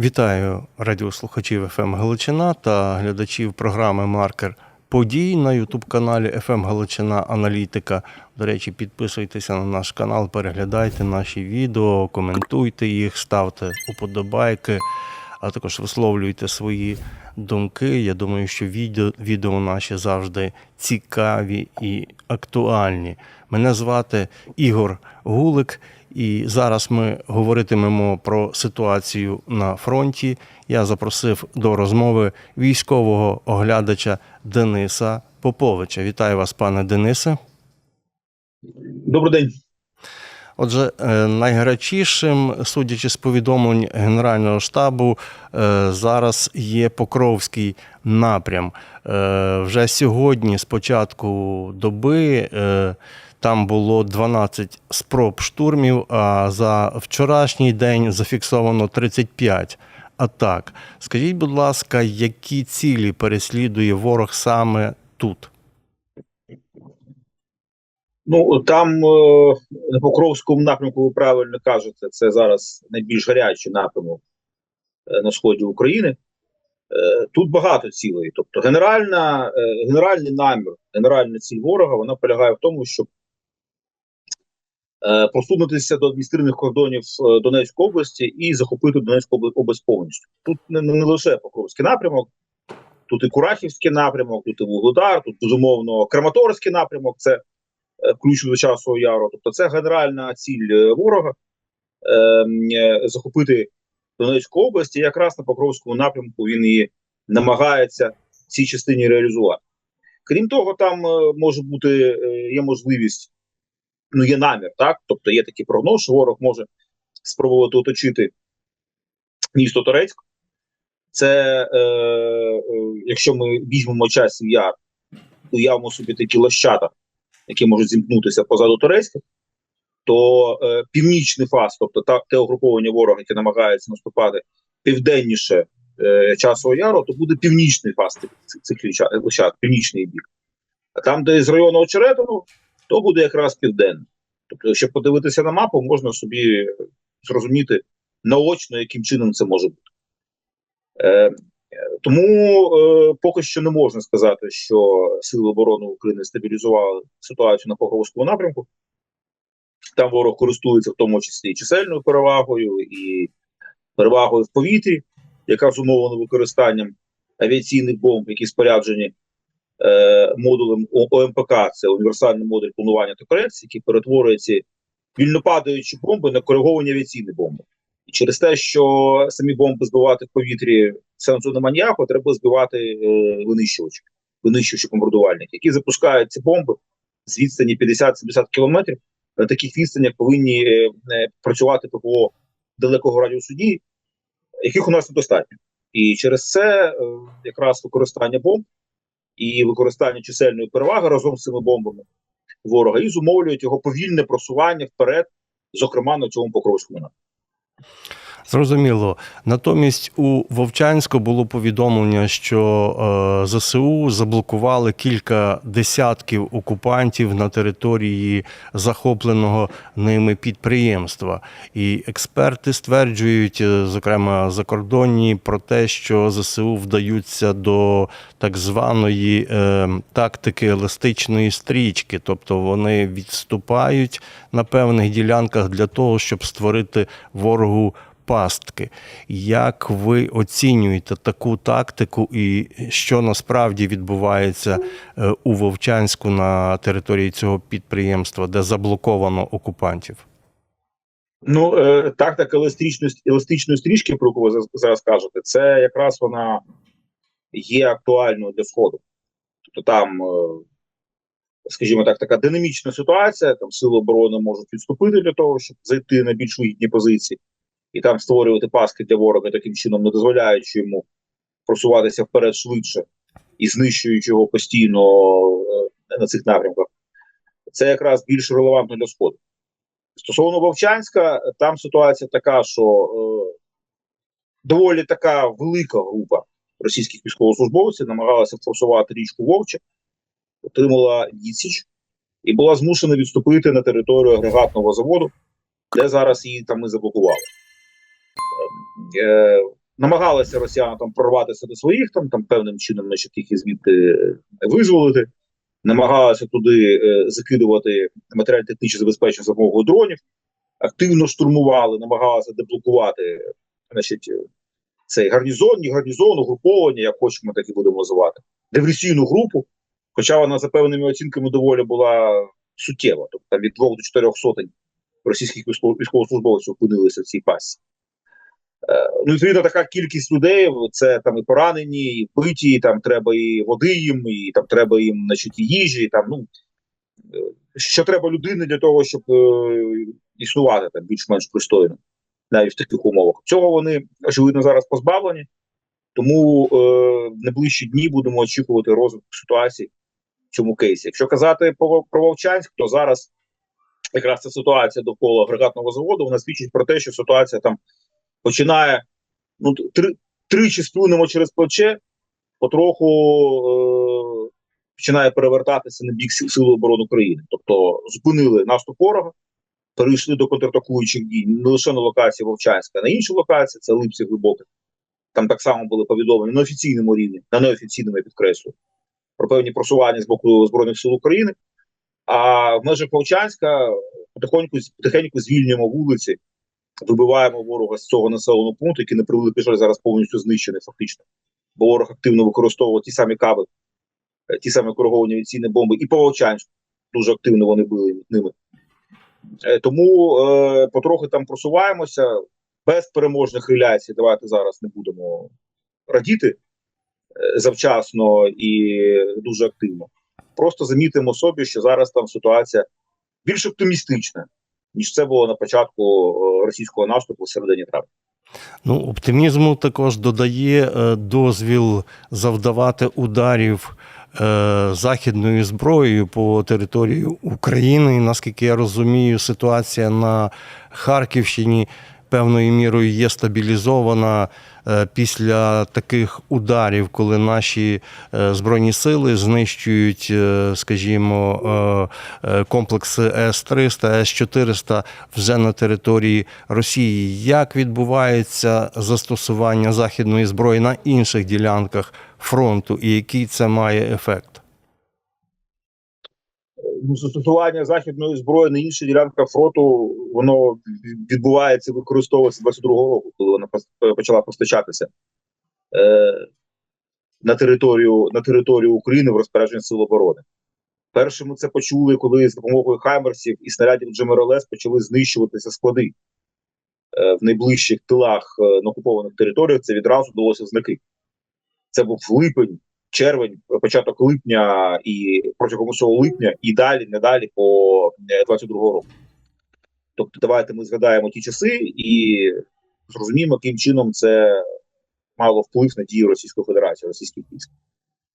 Вітаю радіослухачів ФМ Галичина та глядачів програми Маркер подій на Ютуб-каналі ФМ Галичина Аналітика. До речі, підписуйтеся на наш канал, переглядайте наші відео, коментуйте їх, ставте уподобайки, а також висловлюйте свої думки. Я думаю, що відео, відео наші завжди цікаві і актуальні. Мене звати Ігор Гулик. І зараз ми говоритимемо про ситуацію на фронті. Я запросив до розмови військового оглядача Дениса Поповича. Вітаю вас, пане Денисе. Добрий день. Отже, е, найгарячішим, судячи з повідомлень Генерального штабу, е, зараз є Покровський напрям. Е, Вже сьогодні, з початку доби, там було 12 спроб штурмів, а за вчорашній день зафіксовано 35 атак. Скажіть, будь ласка, які цілі переслідує ворог саме тут? Ну там е, на Покровському напрямку, ви правильно кажете, це зараз найбільш гарячий напрямок е, на сході України. Е, Тут багато цілей. Тобто, генеральна, генеральний намір, генеральна ціль ворога вона полягає в тому, щоб просунутися до адміністративних кордонів е, Донецької області і захопити Донецьку область повністю. Тут не, не лише Покровський напрямок, тут і Курахівський напрямок, тут і Вугледар, тут безумовно Краматорський напрямок. Це е, включно до часу яру. Тобто, це генеральна ціль е, ворога е, е, захопити Донецьку область, і якраз на Покровському напрямку він і намагається цій частині реалізувати. Крім того, там е, може бути е, є можливість, ну є намір, так тобто є такий прогноз, що ворог може спробувати оточити місто Торецьк. Це е, е, якщо ми візьмемо часів яр, уявимо собі такі лощата, які можуть зімкнутися позаду Торецька, то е, північний фас, тобто та, те угруповання ворога, яке намагається наступати південніше е, часового яру, то буде північний фас цих, цих, лощат, північний бік. А там, де з району Очеретину, то буде якраз південний. Тобто, якщо подивитися на мапу, можна собі зрозуміти наочно, яким чином це може бути. Е, тому е, поки що не можна сказати, що Сили оборони України стабілізували ситуацію на Покровському напрямку. Там ворог користується в тому числі і чисельною перевагою, і перевагою в повітрі, яка зумовлена використанням авіаційних бомб, які споряджені е, модулем ОМПК, це універсальний модуль планування та корекції, який перетворює ці вільнопадаючі бомби на кориговані авіаційні бомби. І через те, що самі бомби збивати в повітрі сенсу немає ніякого, треба збивати е, винищувачі, винищувачі бомбардувальники, які запускають ці бомби з відстані 50-70 кілометрів. На таких відстанях повинні е, е, працювати ППО далекого радіусу дії, яких у нас недостатньо. І через це е, якраз використання бомб і використання чисельної переваги разом з цими бомбами ворога і зумовлюють його повільне просування вперед, зокрема на цьому покровському напрямку. Зрозуміло. Натомість у Вовчанську було повідомлення, що е, ЗСУ заблокували кілька десятків окупантів на території захопленого ними підприємства. І експерти стверджують, е, зокрема закордонні, про те, що ЗСУ вдаються до так званої е, тактики еластичної стрічки, тобто вони відступають на певних ділянках для того, щоб створити ворогу пастки. Як ви оцінюєте таку тактику, і що насправді відбувається е, у Вовчанську на території цього підприємства, де заблоковано окупантів? Ну, е, тактика еластичної, еластичної стрічки, про яку ви зараз- зараз кажете, це якраз вона є актуальною для Сходу. Тобто там, е, скажімо так, така динамічна ситуація, там сили оборони можуть відступити для того, щоб зайти на більш вигідні позиції, і там створювати паски для ворога, таким чином не дозволяючи йому просуватися вперед швидше і знищуючи його постійно е, на цих напрямках. Це якраз більш релевантно для Сходу. Стосовно Вовчанська, там ситуація така, що е, доволі така велика група російських військовослужбовців намагалася форсувати річку Вовче, отримала відсіч і була змушена відступити на територію агрегатного заводу, де зараз її там і заблокували. Е, намагалися росіяни там прорватися до своїх, там там певним чином, значить, їх звідти визволити, намагалися туди е, закидувати матеріально-технічне забезпечення за допомогою дронів, активно штурмували, намагалися деблокувати, значить, е, цей гарнізон, не гарнізон, угруповання, як хочемо, так і будемо називати, диверсійну групу. Хоча вона за певними оцінками доволі була суттєва, тобто там від двох до чотирьох сотень російських військовослужбовців опинилися в цій пасі. Ну, відповідно, така кількість людей це там і поранені, і биті, і там треба і води їм, і там треба їм значить, і їжі. І, там, ну, е, що треба людини для того, щоб е, існувати там більш-менш пристойно, навіть в таких умовах. Цього вони очевидно зараз позбавлені. Тому е, в найближчі дні будемо очікувати розвитку ситуації в цьому кейсі. Якщо казати про, про Вовчанськ, то зараз якраз ця ситуація довкола агрегатного заводу вона свідчить про те, що ситуація там починає ну три, тричі сплюнемо через плече, потроху е, починає перевертатися на бік сил, сил оборони України. Тобто зупинили наступ ворога, перейшли до контратакуючих дій не лише на локації Вовчанська, а на інші локації, це Липці глибоке. Там так само були повідомлені на офіційному рівні, на неофіційному я підкреслю, про певні просування з боку Збройних сил України. А в межах Вовчанська потихоньку, потихеньку звільнюємо вулиці, вибиваємо ворога з цього населеного пункту, який на превеликий жаль зараз повністю знищений фактично. Бо ворог активно використовував ті самі каби, е, ті самі кориговані авіаційні бомби, і по Вовчанську дуже активно вони били ними. Е, Тому е, потрохи там просуваємося без переможних реляцій. Давайте зараз не будемо радіти е, завчасно і дуже активно. Просто замітимо собі, що зараз там ситуація більш оптимістична, ніж це було на початку е, російського наступу в середині травня. Ну, оптимізму також додає е, дозвіл завдавати ударів е, західною зброєю по території України. Наскільки я розумію, ситуація на Харківщині певною мірою є стабілізована е, після таких ударів, коли наші е, збройні сили знищують, е, скажімо, е, е, комплекси С-300, С-400 вже на території Росії. Як відбувається застосування західної зброї на інших ділянках фронту, і який це має ефект? Застосування західної зброї на інших ділянках фронту воно відбувається, використовується 22-го року, коли вона почала постачатися е, на територію на територію України в розпорядження Сил оборони. Перше ми це почули, коли з допомогою хаймерсів і снарядів Джемерелес почали знищуватися склади е, в найближчих тилах е, на окупованих територіях. Це відразу далося знаки. Це був липень, червень, початок липня і протягом усього липня, і далі, не далі по е, 22 року. Тобто, давайте ми згадаємо ті часи і зрозуміємо, яким чином це мало вплив на дії Російської Федерації, російських військ.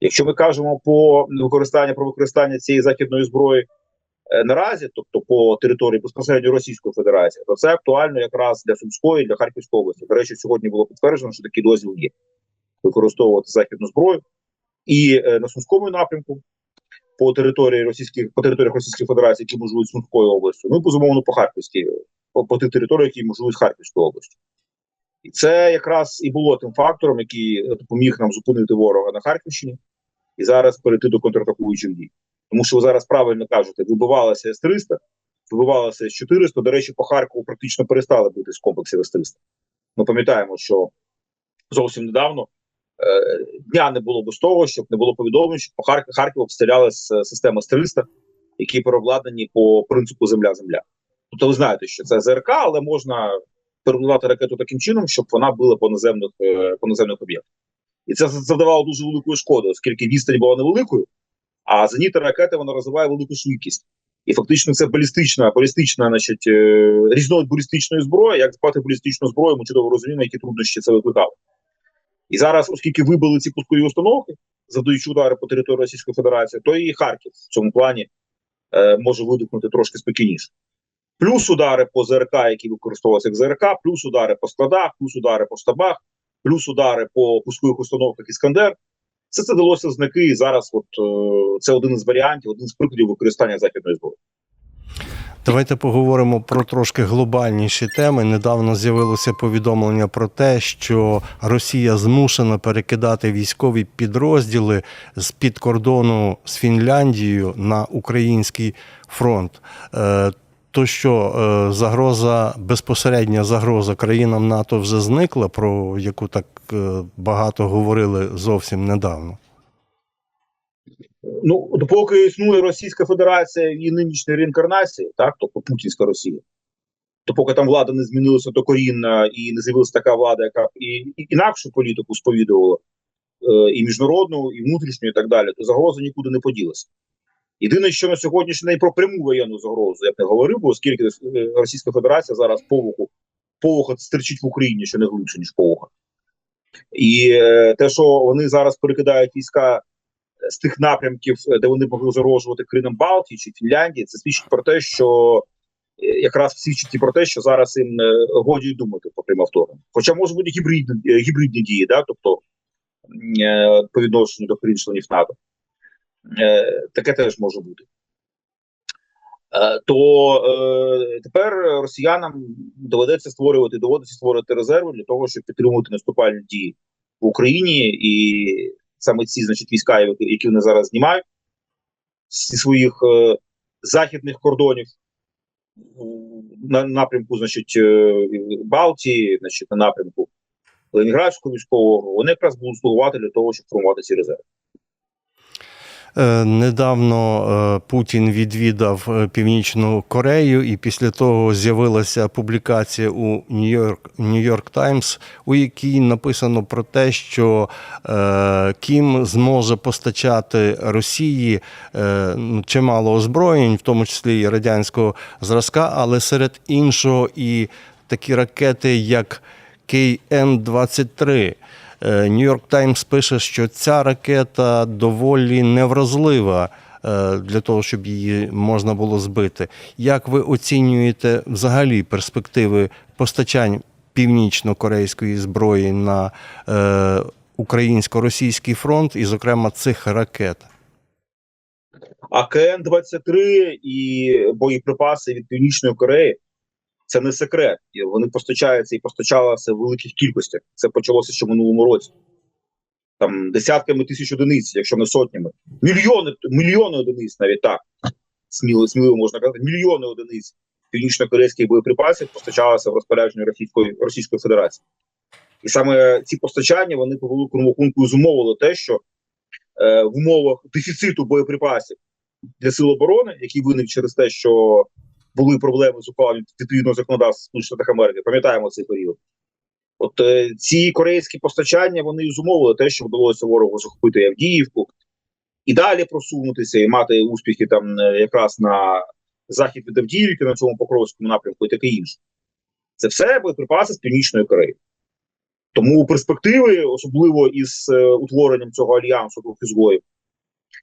Якщо ми кажемо по використання про використання цієї західної зброї е, наразі, тобто по території безпосередньо Російської Федерації, то це актуально якраз для Сумської, для Харківської області. До речі, сьогодні було підтверджено, що такий дозвіл є використовувати західну зброю і е, на Сумському напрямку по території російських по територіях Російської Федерації, які можливі Сумською областю, ну і безумовно по Харківській, по, по тих територіях, які можливі Харківською областю. І це якраз і було тим фактором, який е, допоміг нам зупинити ворога на Харківщині і зараз перейти до контратакуючих дій. Тому що ви зараз правильно кажете, вибивалося С-300, вибивалося С-400. До речі, по Харкову практично перестали бити з комплексів С-300. Ми пам'ятаємо, що зовсім недавно дня не було без того, щоб не було повідомлень, що по Харк- Харкову обстріляли з е, системи С-300, які переобладнані по принципу земля-земля. Тобто ви знаєте, що це ЗРК, але можна перебудувати ракету таким чином, щоб вона била по наземних, е, по наземних об'єктах. І це завдавало дуже великої шкоди, оскільки відстань була невеликою, а зенітна ракета вона розвиває велику швидкість. І фактично це балістична, балістична, значить, е, різновид балістичної зброї. Як збивати балістичну зброю, ми чудово розуміємо, які труднощі це викликало. І зараз, оскільки вибили ці пускові установки, завдаючи удари по території Російської Федерації, то і Харків в цьому плані е, може видихнути трошки спокійніше. Плюс удари по ЗРК, які використовувалися як ЗРК, плюс удари по складах, плюс удари по штабах, плюс удари по пускових установках Іскандер. Все це далося знаки, і зараз от, е, це один із варіантів, один з прикладів використання західної зброї. Давайте поговоримо про трошки глобальніші теми. Недавно з'явилося повідомлення про те, що Росія змушена перекидати військові підрозділи з під кордону з Фінляндією на український фронт. Е, То що е, загроза, безпосередня загроза країнам НАТО вже зникла, про яку так е, багато говорили зовсім недавно. Ну, допоки існує Російська Федерація і нинішня реінкарнація, так, тобто Путінська Росія, допоки там влада не змінилася докорінно і не з'явилася така влада, яка і, і інакшу політику сповідувала, е, і міжнародну, і внутрішню, і так далі, то загроза нікуди не поділася. Єдине, що на сьогоднішній день про пряму воєнну загрозу я б не говорив, бо оскільки е, Російська Федерація зараз повуху повуха стерчить в Україні, що не глибше, ніж повуха. І е, те, що вони зараз перекидають війська з тих напрямків, е, де вони могли загрожувати країнам Балтії чи Фінляндії, це свідчить про те, що е, якраз свідчить і про те, що зараз їм е, годі думати пряме вторгнення. Хоча може бути гібридні, гібридні дії, да? тобто по відношенню до країн-членів НАТО. Е, таке теж може бути. То е, тепер росіянам доведеться створювати, доводиться створювати резерви для того, щоб підтримувати наступальні дії в Україні, і саме ці значить війська, які вони зараз знімають зі своїх е, західних кордонів на напрямку, значить, е, Балтії, значить, на напрямку Ленінградського військового, вони якраз будуть слугувати для того, щоб формувати ці резерви. Е, Недавно е, Путін відвідав е, Північну Корею, і після того з'явилася публікація у Нью-Йорк Таймс, у якій написано про те, що Кім зможе постачати Росії ну, чимало озброєнь, в тому числі і радянського зразка, але серед іншого і такі ракети, як КН-23. Нью-Йорк Таймс пише, що ця ракета доволі невразлива е, для того, щоб її можна було збити. Як ви оцінюєте взагалі перспективи постачань північно-корейської зброї на е, українсько-російський фронт, і, зокрема, цих ракет? А КН-23 і боєприпаси від Північної Кореї це не секрет. І Вони постачаються і постачалися в великих кількостях. Це почалося ще в минулому році. Там десятками тисяч одиниць, якщо не сотнями. Мільйони, мільйони одиниць навіть так. Сміло, сміливо можна казати, мільйони одиниць північно-корейських боєприпасів постачалися в розпорядження Російської, Російської Федерації. І саме ці постачання вони по великому рахунку зумовили те, що е, в умовах дефіциту боєприпасів для сил оборони, який виник через те, що були проблеми з ухваленням відповідного законодавства Сполучених Америки. Пам'ятаємо цей період. От е, ці корейські постачання вони зумовили те, що вдалося ворогу захопити Авдіївку і далі просунутися і мати успіхи там е, якраз на захід від Авдіївки на цьому Покровському напрямку і таке інше. Це все боєприпаси з Північної Кореї. Тому перспективи, особливо із е, утворенням цього альянсу двох ізгоїв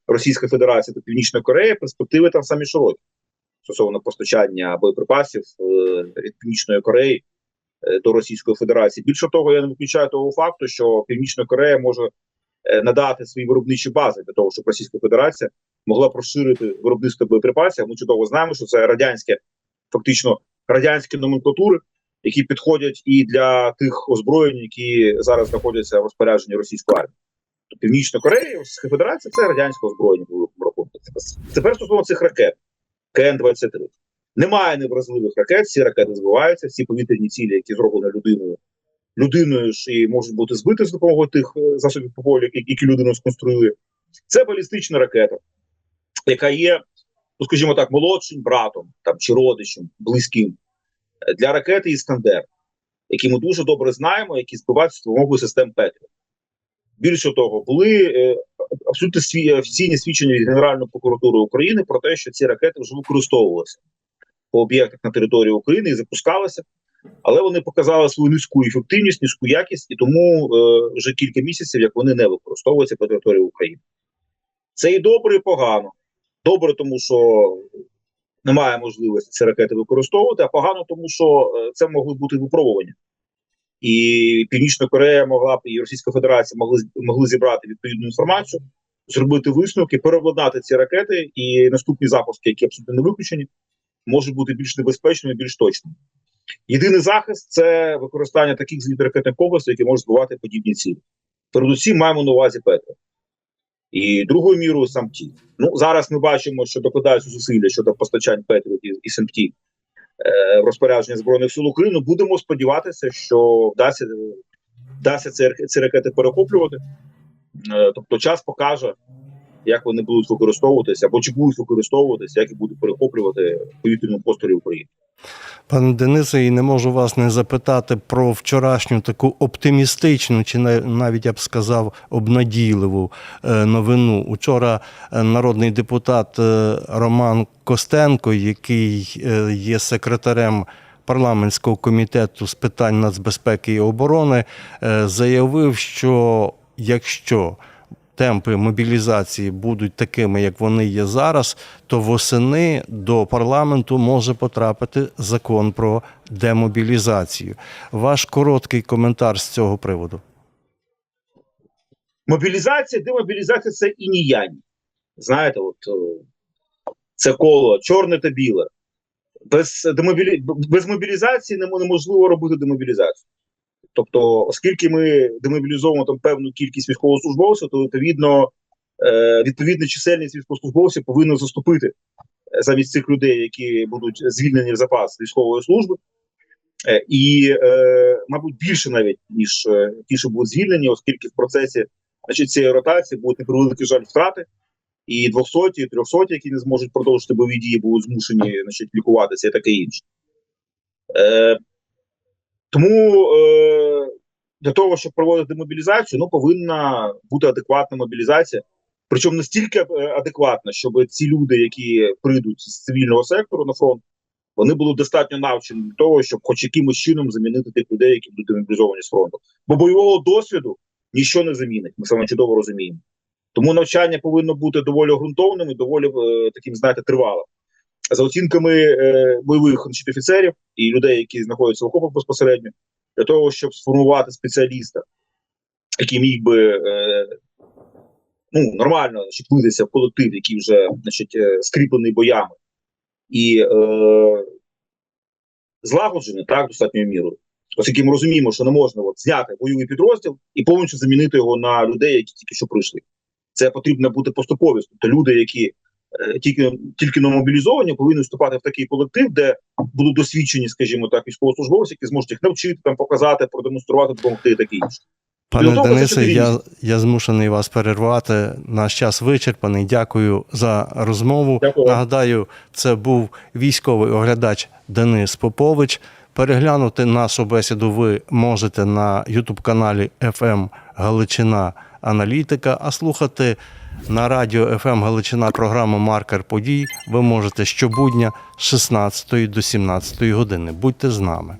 Російська Федерація та Північна Корея, перспективи там самі широкі стосовно постачання боєприпасів е, від Північної Кореї е, до Російської Федерації. Більше того, я не виключаю того факту, що Північна Корея може е, надати свої виробничі бази для того, щоб Російська Федерація могла б розширити виробництво боєприпасів. Ми чудово знаємо, що це радянське, фактично радянські номенклатури, які підходять і для тих озброєнь, які зараз знаходяться в розпорядженні російської армії. Тобто Північна Корея, Федерація це радянське озброєння. Тепер стосовно цих ракет. КН-23. Немає невразливих ракет, всі ракети збиваються, всі повітряні цілі, які зроблені людиною. Людиною ж і можуть бути збиті з допомогою тих е, засобів по полю, які людина сконструює. Це балістична ракета, яка є, ну скажімо так, молодшим братом там, чи родичем, близьким е, для ракети Іскандер, які ми дуже добре знаємо, які збиваються з допомогою систем Петрі. Більше того, були е, абсолютно сві, офіційні свідчення від Генеральної прокуратури України про те, що ці ракети вже використовувалися по об'єктах на території України і запускалися, але вони показали свою низьку ефективність, низьку якість, і тому е, вже кілька місяців як вони не використовуються по території України. Це і добре, і погано. Добре, тому що немає можливості ці ракети використовувати, а погано, тому що е, це могли бути випробування. І Північна Корея могла б і Російська Федерація могли могли зібрати відповідну інформацію, зробити висновки, переобладнати ці ракети і наступні запуски, які абсолютно не виключені, можуть бути більш небезпечними, більш точними. Єдиний захист це використання таких зенітно-ракетних комплексів, які можуть збивати подібні цілі. Передусім маємо на увазі Петра. І другою мірою сам ті. Ну зараз ми бачимо, що докладаються зусилля щодо постачань Петрів і, і в розпорядження збройних сил України. Будемо сподіватися, що вдасться, вдасться ці ракети перехоплювати. Е, тобто, час покаже, як вони будуть використовуватися, або чи будуть використовуватися, як і будуть перехоплювати в повітряному просторі України. Пане Денисе, і не можу вас не запитати про вчорашню таку оптимістичну, чи на- навіть я б сказав, обнадійливу е, новину. Учора е, народний депутат е, Роман Костенко, який є секретарем парламентського комітету з питань нацбезпеки і оборони, заявив, що якщо темпи мобілізації будуть такими, як вони є зараз, то восени до парламенту може потрапити закон про демобілізацію. Ваш короткий коментар з цього приводу. Мобілізація, демобілізація це і ніянь. Знаєте, от е, це коло чорне та біле. Без, демобілі... без мобілізації неможливо робити демобілізацію. Тобто, оскільки ми демобілізовуємо там певну кількість військовослужбовців, то відповідно е, відповідна чисельність військовослужбовців повинна заступити е, замість цих людей, які будуть звільнені в запас військової служби. Е, і, мабуть, більше навіть ніж ті, що будуть звільнені, оскільки в процесі значить, цієї ротації будуть непревеликий жаль втрати, і 200, і 300, які не зможуть продовжити бойові дії, будуть змушені значить, лікуватися і таке інше. Е, тому для того, щоб проводити мобілізацію, ну повинна бути адекватна мобілізація. Причому настільки е, адекватна, щоб ці люди, які прийдуть з цивільного сектору на фронт, вони були достатньо навчені для того, щоб хоч якимось чином замінити тих людей, які будуть демобілізовані з фронту. Бо бойового досвіду ніщо не замінить. Ми саме чудово розуміємо. Тому навчання повинно бути доволі ґрунтовним і доволі е, таким, знаєте, тривалим. За оцінками е, бойових офіцерів і людей, які знаходяться в окопах безпосередньо, для того, щоб сформувати спеціаліста, який міг би е, ну, нормально значить, в колектив, який вже значить, е, скріплений боями, і е, злагоджений так, достатньою мірою. Оскільки ми розуміємо, що не можна от, зняти бойовий підрозділ і повністю замінити його на людей, які тільки що прийшли. Це потрібно бути поступовість. Тобто люди, які тільки тільки но мобілізовані, повинні вступати в такий колектив, де будуть досвідчені, скажімо так, військовослужбовці, які зможуть їх навчити, там показати, продемонструвати, допомогти і таке інше. Пане Денисе, я, я змушений вас перервати. Наш час вичерпаний. Дякую за розмову. Дякую. Нагадаю, це був військовий оглядач Денис Попович. Переглянути нашу бесіду ви можете на Ютуб-каналі FM Галичина Аналітика, а слухати на радіо ФМ Галичина програму Маркер подій ви можете щобудня з 16 до 17 години. Будьте з нами.